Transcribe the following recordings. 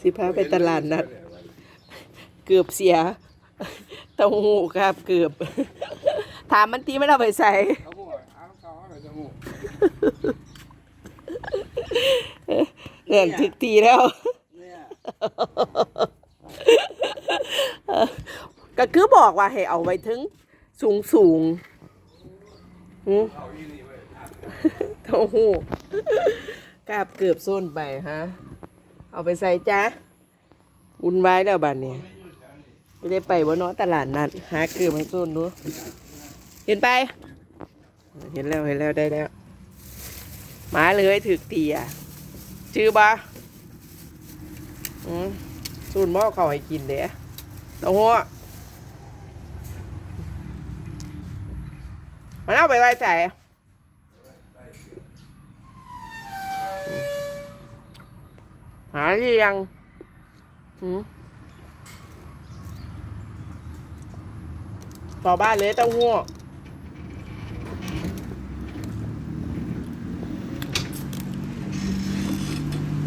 สิพาไปตลาดนัด เกือบเสียเต้าหู้ครับเกือบ ถามมันทีไม่เอาไปใส่เขาบอกเอาเขาเอาจะหูแห่งถึกทีแล้ว ก็คือบอกว่าให้เอาไว้ถึงสูงสูงเต้าหู้กราบเกือบส้นไปฮะ เอาไปใส่จ้าอุ่นไว้แล้วบัดนี้ไม่ได้ไปว่านาะตลาดนัดหาเกือบให้ส้นดูเห็นไป เห็นแล้วเห็นแล้วได้แล้วมาเลยถึกตีอะชื่อบ่อืมสูนหม้อเขาให้กินเด้เต้าหู้มันเอาไปไว้ใส่ หาหรือยังหืมต่อบ้านเลยเต้าหู้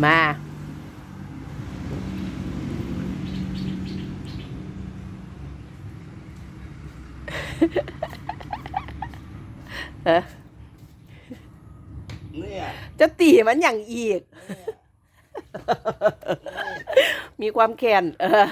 มา เออเนี่ยจะตีมันอย่างอีก มีความแค้นเออ